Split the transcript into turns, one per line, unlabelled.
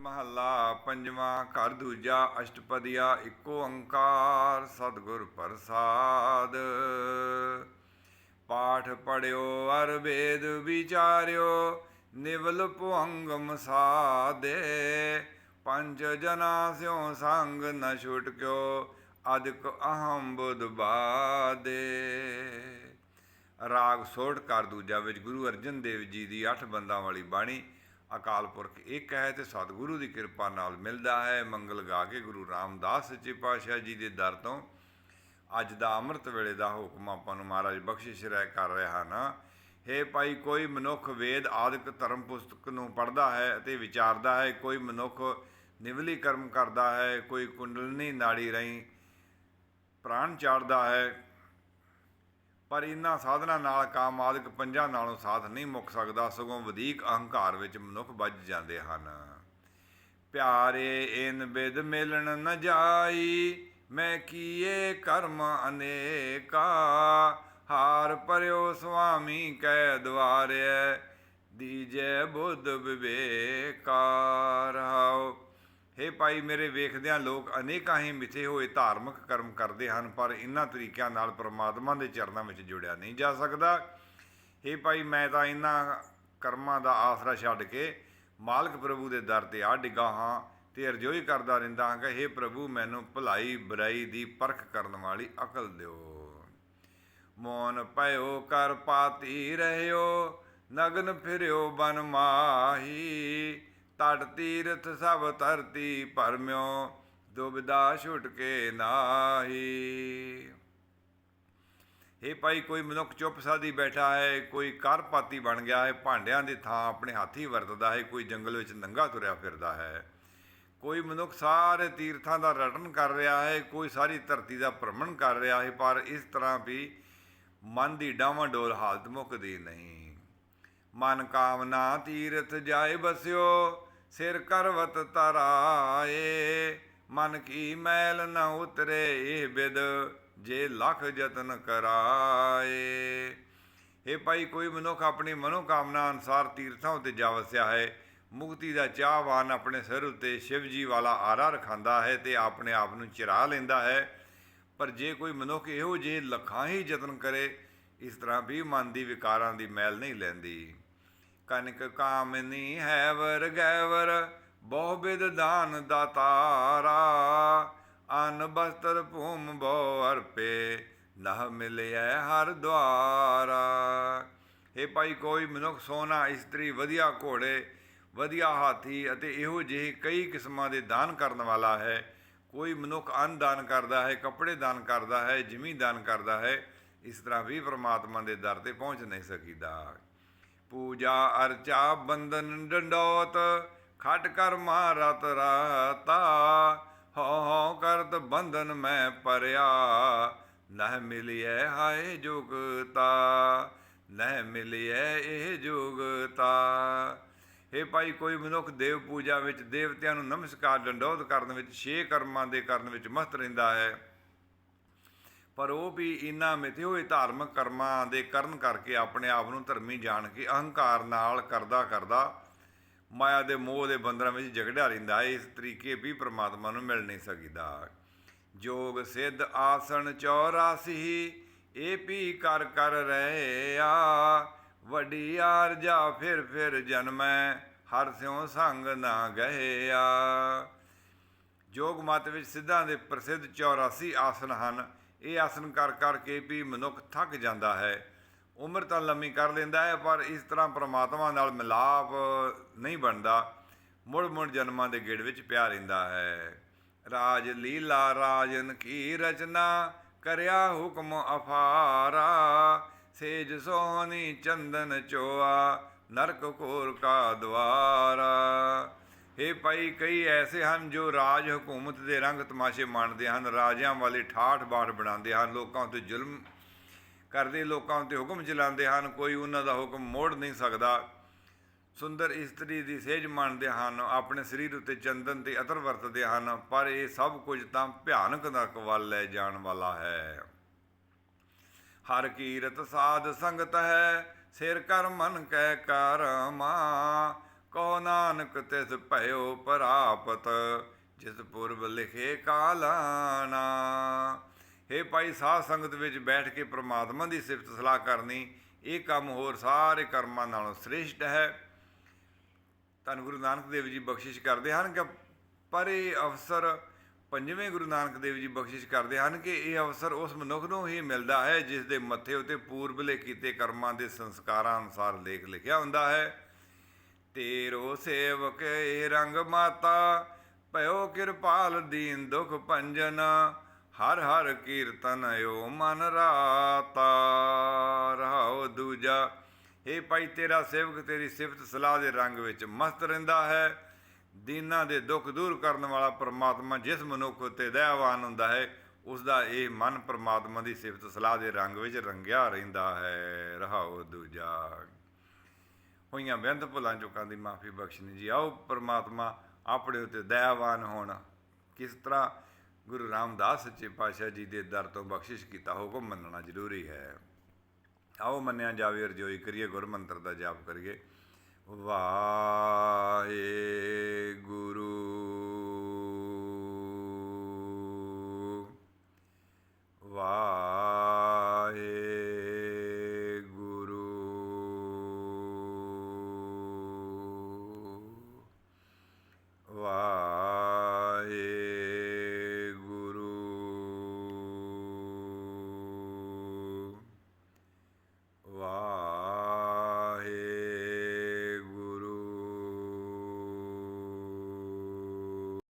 ਮਹੱਲਾ ਪੰਜਵਾਂ, ਘਰ ਦੂਜਾ, ਅਸ਼ਟਪਦੀਆ, ਇੱਕੋ ਓੰਕਾਰ ਸਤਿਗੁਰ ਪ੍ਰਸਾਦ। ਪਾਠ ਪੜਿਓ ਅਰ ਵੇਦ ਵਿਚਾਰਿਓ, ਨਿਵਲ ਭੁਅੰਗਮ ਸਾਦੇ। ਪੰਜ ਜਨਾ ਸਿਉ ਸੰਗ ਨ ਛੁਟਕਿਓ, ਅਦਿਕ ਅਹੰ ਬੁਧ ਬਾਦੇ। ਰਾਗ ਸੋੜ ਕਰ ਦੂਜਾ, ਵਿੱਚ ਗੁਰੂ ਅਰਜਨ ਦੇਵ ਜੀ ਦੀ ਅੱਠ ਬੰਦਾਂ ਵਾਲੀ ਬਾਣੀ। ਅਕਾਲ ਪੁਰਖ ਇੱਕ ਹੈ ਤੇ ਸਤਿਗੁਰੂ ਦੀ ਕਿਰਪਾ ਨਾਲ ਮਿਲਦਾ ਹੈ। ਮੰਗਲ ਗਾ ਕੇ ਗੁਰੂ ਰਾਮਦਾਸ ਸੱਚੇ ਪਾਤਸ਼ਾਹ ਜੀ ਦੇ ਦਰ ਤੋਂ ਅੱਜ ਦਾ ਅੰਮ੍ਰਿਤ ਵੇਲੇ ਦਾ ਹੁਕਮ ਆਪਾਂ ਨੂੰ ਮਹਾਰਾਜ ਬਖਸ਼ਿਸ਼ ਰਹਿ ਕਰ ਰਿਹਾ ਨਾ। ਹੈ ਭਾਈ, ਕੋਈ ਮਨੁੱਖ ਵੇਦ, ਆਦਿਕ, ਧਰਮ ਪੁਸਤਕ ਨੂੰ ਪੜ੍ਹਦਾ ਹੈ ਅਤੇ ਵਿਚਾਰਦਾ ਹੈ, ਕੋਈ ਮਨੁੱਖ ਨਿਵਲੀ ਕਰਮ ਕਰਦਾ ਹੈ, ਕੋਈ ਕੁੰਡਲਨੀ ਨਾੜੀ ਰਹੀ ਪ੍ਰਾਣ ਚਾੜਦਾ ਹੈ ਪਰ ਇਨ੍ਹਾਂ ਸਾਧਨਾ ਨਾਲ ਕਾਮ ਆਦਿਕ ਪੰਜਾਂ ਨਾਲੋਂ ਸਾਥ ਨਹੀਂ ਮੁੱਕ ਸਕਦਾ, ਸਗੋਂ ਵਧੇਕ ਅਹੰਕਾਰ ਵਿੱਚ ਮਨੁੱਖ ਵੱਜ ਜਾਂਦੇ ਹਨ। ਪਿਆਰੇ, ਇਨ ਬਿਦ ਮਿਲਣ ਨ ਜਾਈ, ਮੈਂ ਕੀਏ ਕਰਮ ਅਨੇਕਾ? ਹਾਰ ਪਰਿਓ ਸੁਆਮੀ ਕੈ ਦਵਾਰੇ ਦੀਜੈ ਬੁੱਧ ਵਿਵੇਕਾਰ ਹਉ ਹੇ ਭਾਈ, ਮੇਰੇ ਵੇਖਦਿਆਂ ਲੋਕ ਅਨੇਕਾਂ ਹੀ ਮਿੱਥੇ ਹੋਏ ਧਾਰਮਿਕ ਕਰਮ ਕਰਦੇ ਹਨ, ਪਰ ਇਨ੍ਹਾਂ ਤਰੀਕਿਆਂ ਨਾਲ ਪ੍ਰਮਾਤਮਾ ਦੇ ਚਰਨਾਂ ਵਿੱਚ ਜੁੜਿਆ ਨਹੀਂ ਜਾ ਸਕਦਾ। ਹੇ ਭਾਈ, ਮੈਂ ਤਾਂ ਇਨ੍ਹਾਂ ਕਰਮਾਂ ਦਾ ਆਸਰਾ ਛੱਡ ਕੇ ਮਾਲਕ ਪ੍ਰਭੂ ਦੇ ਦਰ ਤੇ ਆ ਡਿੱਗਾ ਹਾਂ ਤੇ ਅਰਜ਼ੋਈ ਕਰਦਾ ਰਹਿੰਦਾ ਹਾਂ ਕਿ ਹੇ ਪ੍ਰਭੂ, ਮੈਨੂੰ ਭਲਾਈ ਬੁਰਾਈ ਦੀ ਪਰਖ ਕਰਨ ਵਾਲੀ ਅਕਲ ਦਿਓ। ਮੋਨ ਪਇਓ ਕਰ ਪਾਤੀ ਰਹਿਓ, ਨਗਨ ਫਿਰਿਓ, ਬਨ ਮਾਹੀ। ਤਟ ਤੀਰਥ ਸਭ ਧਰਤੀ ਪਰਮਿਓ ਦੁਬਿਦਾ ਛੁਟਕੇ ਨਾਹੀ। ਇਹ ਭਾਈ, ਕੋਈ ਮਨੁੱਖ ਚੁੱਪ ਸਾਦੀ ਬੈਠਾ ਹੈ, ਕੋਈ ਕਰਪਾਤੀ ਬਣ ਗਿਆ ਹੈ, ਭਾਂਡਿਆਂ ਦੀ ਥਾਂ ਆਪਣੇ ਹੱਥੀ ਵਰਤਦਾ ਹੈ, ਕੋਈ ਜੰਗਲ ਵਿੱਚ ਨੰਗਾ ਤੁਰਿਆ ਫਿਰਦਾ ਹੈ। ਕੋਈ ਮਨੁੱਖ ਸਾਰੇ ਤੀਰਥਾਂ ਦਾ ਰਟਨ ਕਰ ਰਿਹਾ ਹੈ, ਕੋਈ ਸਾਰੀ ਧਰਤੀ ਦਾ ਭ੍ਰਮਣ ਕਰ ਰਿਹਾ ਹੈ, ਪਰ ਇਸ ਤਰ੍ਹਾਂ ਵੀ ਮਨ ਦੀ ਡਾਵਾਂਡੋਲ ਹਾਲਤ ਮੁੱਕਦੀ ਨਹੀਂ। ਮਨ ਕਾਮਨਾ ਤੀਰਥ ਜਾਏ ਬਸਿਓ ਸਿਰ ਕਰਵਤ ਤਰਾਏ, ਮਨ ਕੀ ਮੈਲ ਨ ਉਤਰੇ ਇਹ ਬਿਦ, ਜੇ ਲੱਖ ਯਤਨ ਕਰਾਏ। ਇਹ ਭਾਈ, ਕੋਈ ਮਨੁੱਖ ਆਪਣੀ ਮਨੋ ਕਾਮਨਾ ਅਨਸਾਰ ਤੀਰਥਾਂ ਉਤੇ ਜਾ ਵਸਿਆ ਹੈ, ਮੁਕਤੀ ਦਾ ਚਾਹਵਾਨ ਆਪਣੇ ਸਿਰ ਉਤੇ ਸ਼ਿਵ ਜੀ ਵਾਲਾ ਆਰਾ ਰਖਾਂਦਾ ਹੈ ਤੇ ਆਪਣੇ ਆਪ ਨੂੰ ਚਿਰਾ ਲੈਂਦਾ ਹੈ। ਪਰ ਜੇ ਕੋਈ ਮਨੁੱਖ ਇਹੋ ਜਿਹੇ ਲੱਖਾਂ ਹੀ ਯਤਨ ਕਰੇ, ਇਸ ਤਰ੍ਹਾਂ ਵੀ ਮਨ ਦੀ ਵਿਕਾਰਾਂ ਦੀ ਮੈਲ ਨਹੀਂ ਲੈਂਦੀ। ਕਨਕ ਕਾਮਨੀ ਹੈ ਵਰ ਗੈਵਰ, ਬਹੁ ਬਿਦ ਦਾਨ ਦਾਤਾਰਾ। ਅਨ ਬਸਤਰ ਭੂਮ ਬਹੁ ਅਰਪੇ, ਨਹ ਮਿਲਿਐ ਹਰ ਦੁਆਰਾ। ਇਹ ਭਾਈ, ਕੋਈ ਮਨੁੱਖ ਸੋਨਾ, ਇਸਤਰੀ, ਵਧੀਆ ਘੋੜੇ, ਵਧੀਆ ਹਾਥੀ ਅਤੇ ਇਹੋ ਜਿਹੇ ਕਈ ਕਿਸਮਾਂ ਦੇ ਦਾਨ ਕਰਨ ਵਾਲਾ ਹੈ। ਕੋਈ ਮਨੁੱਖ ਅੰਨ ਦਾਨ ਕਰਦਾ ਹੈ, ਕੱਪੜੇ ਦਾਨ ਕਰਦਾ ਹੈ, ਜ਼ਿਮੀ ਦਾਨ ਕਰਦਾ ਹੈ, ਇਸ ਤਰ੍ਹਾਂ ਵੀ ਪ੍ਰਮਾਤਮਾ ਦੇ ਦਰ ਤੇ ਪਹੁੰਚ ਨਹੀਂ ਸਕੀਦਾ। ਪੂਜਾ ਅਰਚਾ ਬੰਦਨ ਡੰਡੋਤ, ਖਟ ਕਰਮਾ ਮਾਰਤ ਰਾਤਾ। ਹਉ ਹਉ ਕਰਤ ਬੰਧਨ ਮੈਂ ਪਰਿਆ ਨਹਿ ਮਿਲਿਐ ਹਾਏ ਜੁਗਤਾ। ਨਹਿ ਮਿਲਿਐ ਇਹ ਜੁਗਤਾ। ਇਹ ਭਾਈ, ਕੋਈ ਮਨੁੱਖ ਦੇਵ ਪੂਜਾ ਵਿੱਚ ਦੇਵਤਿਆਂ ਨੂੰ ਨਮਸਕਾਰ, ਡੰਡੋਤ ਕਰਨ ਵਿੱਚ, ਛੇ ਕਰਮਾਂ ਦੇ ਕਰਨ ਵਿੱਚ ਮਸਤ ਰਹਿੰਦਾ ਹੈ। ਪਰ ਉਹ ਵੀ ਇਨ੍ਹਾਂ ਮਿਥੇ ਹੋਏ ਧਾਰਮਿਕ ਕਰਮਾਂ ਦੇ ਕਰਨ ਕਰਕੇ ਆਪਣੇ ਆਪ ਨੂੰ ਧਰਮੀ ਜਾਣ ਕੇ ਅਹੰਕਾਰ ਨਾਲ ਕਰਦਾ ਕਰਦਾ ਮਾਇਆ ਦੇ ਮੋਹ ਦੇ ਬੰਦਰਾਂ ਵਿੱਚ ਜਗੜਿਆ ਰਹਿੰਦਾ ਹੈ ਇਸ ਤਰੀਕੇ ਵੀ ਪ੍ਰਮਾਤਮਾ ਨੂੰ ਮਿਲ ਨਹੀਂ ਸਕੀਦਾ। ਜੋਗ ਸਿੱਧ ਆਸਣ 84 ਇਹ ਵੀ ਕਰ ਕਰ ਰਹੇ ਆ ਵੱਡੀ ਆਰਜਾ ਫਿਰ ਫਿਰ ਜਨਮੈ, ਹਰ ਸਿਉ ਸੰਗ ਨਾ ਗਏ ਆ ਜੋਗ ਮਤ ਵਿੱਚ ਸਿੱਧਾਂ ਦੇ ਪ੍ਰਸਿੱਧ 84 ਆਸਣ ਹਨ। ਇਹ ਆਸਨ ਕਰ ਕਰਕੇ ਵੀ ਮਨੁੱਖ ਥੱਕ ਜਾਂਦਾ ਹੈ। ਉਮਰ ਤਾਂ ਲੰਮੀ ਕਰ ਲੈਂਦਾ ਹੈ, ਪਰ ਇਸ ਤਰ੍ਹਾਂ ਪ੍ਰਮਾਤਮਾ ਨਾਲ ਮਿਲਾਪ ਨਹੀਂ ਬਣਦਾ। ਮੁੜ ਮੁੜ ਜਨਮਾਂ ਦੇ ਗੇੜ ਵਿੱਚ ਪਿਆ ਰਹਿੰਦਾ ਹੈ। ਰਾਜ ਲੀਲਾ ਰਾਜਨ ਕੀ ਰਚਨਾ ਕਰਿਆ ਹੁਕਮ ਅਫਾਰਾ। ਸੇਜ ਸੋਹਣੀ ਚੰਦਨ ਚੋਆ, ਨਰਕ ਕੋਰ ਕਾ ਦਵਾਰਾ ਇਹ ਭਾਈ, ਕਈ ਐਸੇ ਹਨ ਜੋ ਰਾਜ ਹਕੂਮਤ ਦੇ ਰੰਗ ਤਮਾਸ਼ੇ ਮਾਣਦੇ ਹਨ, ਰਾਜਿਆਂ ਵਾਲੇ ਠਾਠ ਬਾਠ ਬਣਾਉਂਦੇ ਹਨ, ਲੋਕਾਂ ਉੱਤੇ ਜ਼ੁਲਮ ਕਰਦੇ, ਲੋਕਾਂ ਉੱਤੇ ਹੁਕਮ ਚਲਾਉਂਦੇ ਹਨ, ਕੋਈ ਉਹਨਾਂ ਦਾ ਹੁਕਮ ਮੋੜ ਨਹੀਂ ਸਕਦਾ। ਸੁੰਦਰ ਇਸਤਰੀ ਦੀ ਸੇਜ ਮੰਨਦੇ ਹਨ, ਆਪਣੇ ਸਰੀਰ ਉੱਤੇ ਚੰਦਨ ਤੇ ਅਤਰ ਵਰਤਦੇ ਹਨ, ਪਰ ਇਹ ਸਭ ਕੁਝ ਤਾਂ ਭਿਆਨਕ ਨਰਕ ਵੱਲ ਲੈ ਜਾਣ ਵਾਲਾ ਹੈ। ਹਰ ਕੀਰਤ ਸਾਧ ਸੰਗਤ ਹੈ, ਸਿਰ ਕਰ ਮਨ ਕਹਿ ਕਰਮਾ ਕਹੋ ਨਾਨਕ ਤਿਸ ਭਇਓ ਪ੍ਰਾਪਤ, ਜਿਸ ਪੁਰਬ ਲਿਖੇ ਕਾਲਾਨਾ ਹੇ ਭਾਈ, ਸਾਧ ਸੰਗਤ ਵਿੱਚ ਬੈਠ ਕੇ ਪ੍ਰਮਾਤਮਾ ਦੀ ਸਿਫਤ ਸਲਾਹ ਕਰਨੀ, ਇਹ ਕੰਮ ਹੋਰ ਸਾਰੇ ਕਰਮਾਂ ਨਾਲੋਂ ਸ੍ਰੇਸ਼ਟ ਹੈ। ਧੰਨ ਗੁਰੂ ਨਾਨਕ ਦੇਵ ਜੀ ਬਖਸ਼ਿਸ਼ ਕਰਦੇ ਹਨ ਕਿ ਪਰ ਇਹ ਅਵਸਰ ਪੰਜਵੇਂ ਗੁਰੂ ਨਾਨਕ ਦੇਵ ਜੀ ਬਖਸ਼ਿਸ਼ ਕਰਦੇ ਹਨ ਕਿ ਇਹ ਅਵਸਰ ਉਸ ਮਨੁੱਖ ਨੂੰ ਹੀ ਮਿਲਦਾ ਹੈ, ਜਿਸ ਦੇ ਮੱਥੇ ਉਤੇ ਪੂਰਬਲੇ ਕੀਤੇ ਕਰਮਾਂ ਦੇ ਸੰਸਕਾਰਾਂ ਅਨੁਸਾਰ ਲੇਖ ਲਿਖਿਆ ਹੁੰਦਾ ਹੈ। ਤੇਰੋ ਸੇਵਕ ਏ ਰੰਗ ਮਾਤਾ, ਭਇਓ ਕਿਰਪਾਲ ਦੀਨ ਦੁਖ ਭੰਜਨ, ਹਰ ਹਰ ਕੀਰਤਨ ਓ ਮਨ ਰਾਤਾ। ਰਹਾਉ ਦੂਜਾ ਇਹ ਭਾਈ ਤੇਰਾ ਸੇਵਕ, ਤੇਰੀ ਸਿਫਤ ਸਲਾਹ ਦੇ ਰੰਗ ਵਿੱਚ ਮਸਤ ਰਹਿੰਦਾ ਹੈ। ਦੀਨਾਂ ਦੇ ਦੁੱਖ ਦੂਰ ਕਰਨ ਵਾਲਾ ਪ੍ਰਮਾਤਮਾ ਜਿਸ ਮਨੁੱਖ ਉਤੇ ਦਇਆਵਾਨ ਹੁੰਦਾ ਹੈ ਉਸ ਦਾ ਇਹ ਮਨ ਪ੍ਰਮਾਤਮਾ ਦੀ ਸਿਫਤ ਸਲਾਹ ਦੇ ਰੰਗ ਵਿੱਚ ਰੰਗਿਆ ਰਹਿੰਦਾ ਹੈ। ਰਹਾਉ ਦੂਜਾ। ਹੋਈਆਂ ਬੇਅੰਤ ਭੁੱਲਾਂ ਚੁੱਕਾਂ ਦੀ ਮਾਫੀ ਬਖਸ਼ਣੀ ਜੀ। ਆਓ ਪ੍ਰਮਾਤਮਾ ਆਪਣੇ ਉਤੇ ਦਇਆਵਾਨ ਹੋਣ। ਕਿਸ ਤਰ੍ਹਾਂ ਗੁਰੂ ਰਾਮਦਾਸ ਸੱਚੇ ਪਾਤਸ਼ਾਹ ਜੀ ਦੇ ਦਰ ਤੋਂ ਬਖਸ਼ਿਸ਼ ਕੀਤਾ ਹੁਕਮ ਮੰਨਣਾ ਜ਼ਰੂਰੀ ਹੈ। ਆਓ ਮੰਨਿਆ ਜਾਵੇ ਅਰਜੋਈ ਕਰੀਏ, ਗੁਰ ਮੰਤਰ ਦਾ ਜਾਪ ਕਰੀਏ। ਵਾਹਿਗੁਰੂ